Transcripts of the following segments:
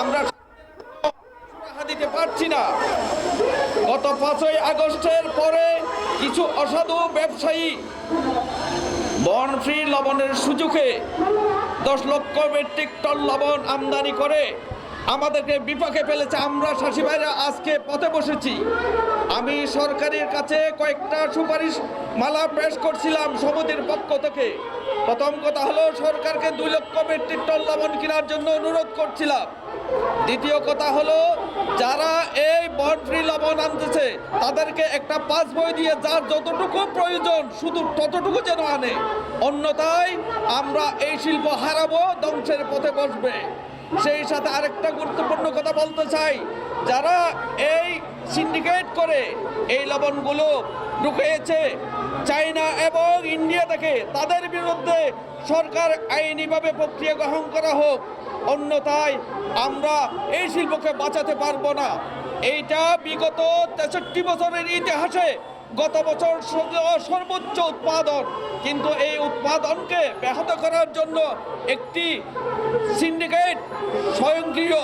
আমরা দিতে পারছি না। গত পাঁচই আগস্টের পরে কিছু অসাধু ব্যবসায়ী বন ফ্রি লবণের সুযোগে দশ লক্ষ মেট্রিক টন লবণ আমদানি করে আমাদেরকে বিপক্ষে ফেলেছে। আমরা শাসি ভাইরা আজকে পথে বসেছি। আমি সরকারের কাছে কয়েকটা সুপারিশ মালা পেশ করছিলাম সমিতির পক্ষ থেকে। প্রথম কথা হলো, সরকারকে দুই লক্ষ মেট্রিক টন লবণ কেনার জন্য অনুরোধ করছিলাম। দ্বিতীয় কথা হলো, যারা এই বন ফ্রি লবণ আনতেছে, তাদেরকে একটা পাস বই দিয়ে যার যতটুকু প্রয়োজন, শুধু ততটুকু যেন আনে। অন্যথায় আমরা এই শিল্প হারাবো, ধ্বংসের পথে বসবে। সেই সাথে আরেকটা গুরুত্বপূর্ণ কথা বলতে চাই, যারা এই সিন্ডিকেট করে এই লবণগুলো ঢুকিয়েছে এবং ইন্ডিয়া থেকে তাদের বিরুদ্ধে সরকার আইনিভাবে প্রক্রিয়া গ্রহণ করা হোক, অন্যথায় আমরা এই শিল্পকে বাঁচাতে পারব না। এইটা বিগত তেষট্টি বছরের ইতিহাসে গত বছর সর্বোচ্চ উৎপাদন। কিন্তু এই উৎপাদনকে ব্যাহত করার জন্য একটি সিন্ডিকেট স্বয়ংক্রিয়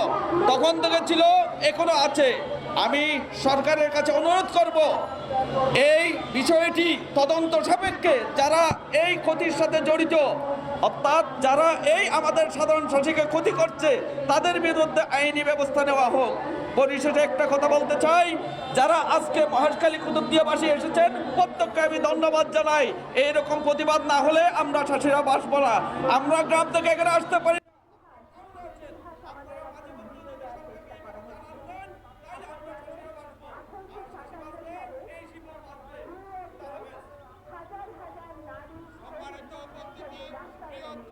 তখন থেকে ছিল, এখনও আছে। আমি সরকারের কাছে অনুরোধ করব, এই বিষয়টি তদন্ত সাপেক্ষে যারা এই ক্ষতির সাথে জড়িত, অর্থাৎ যারা এই আমাদের সাধারণ শাসীকে ক্ষতি করছে, তাদের বিরুদ্ধে আইনি ব্যবস্থা নেওয়া হোক। পরিশেষে একটা কথা বলতে চাই, যারা আজকে মহেশখালী কুতুবদিয়াবাসী এসেছেন, প্রত্যেককে আমি ধন্যবাদ জানাই। এইরকম প্রতিবাদ না হলে আমরা শাসীরা বাসবো না। আমরা গ্রাম থেকে এখানে আসতে পারি